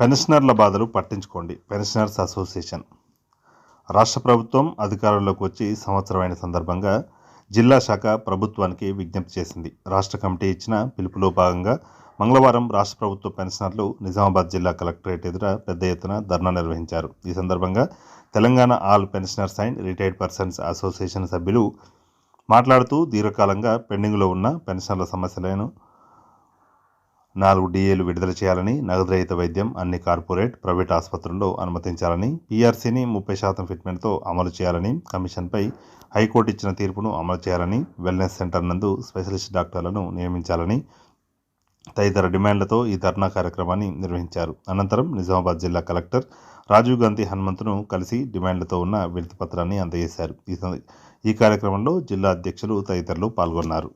పెన్షనర్ల బాధలు పట్టించుకోండి. Pensioners association. రాష్ట్ర ప్రభుత్వం అధికారంలోకి వచ్చి సంవత్సరమైన సందర్భంగా జిల్లా శాఖ ప్రభుత్వానికి విజ్ఞప్తి చేసింది. రాష్ట్ర కమిటీ ఇచ్చిన పిలుపులో భాగంగా మంగళవారం రాష్ట్ర ప్రభుత్వ పెన్షనర్లు నిజామాబాద్ జిల్లా కలెక్టరేట్ ఎదుట పెద్ద ఎత్తున ధర్నా నిర్వహించారు. ఈ సందర్భంగా Telangana all pensioners and retired persons association సభ్యులు మాట్లాడుతూ దీర్ఘకాలంగా పెండింగ్లో ఉన్న పెన్షన్ల సమస్యలను నాలుగు డిఏలు విడుదల చేయాలని నగదు రహిత వైద్యం అన్ని కార్పొరేట్ ప్రైవేట్ ఆసుపత్రుల్లో అనుమతించాలని పీఆర్సీని ముప్పై శాతం ఫిట్మెంట్తో అమలు చేయాలని కమిషన్పై హైకోర్టు ఇచ్చిన తీర్పును అమలు చేయాలని వెల్నెస్ సెంటర్ నందు స్పెషలిస్ట్ డాక్టర్లను నియమించాలని తదితర డిమాండ్లతో ఈ ధర్నా కార్యక్రమాన్ని నిర్వహించారు. అనంతరం నిజామాబాద్ జిల్లా కలెక్టర్ రాజీవ్ గాంధీ హనుమంతును కలిసి డిమాండ్లతో ఉన్న వినతి పత్రాన్ని అందజేశారు ఈ కార్యక్రమంలో జిల్లా అధ్యక్షులు తదితరులు పాల్గొన్నారు.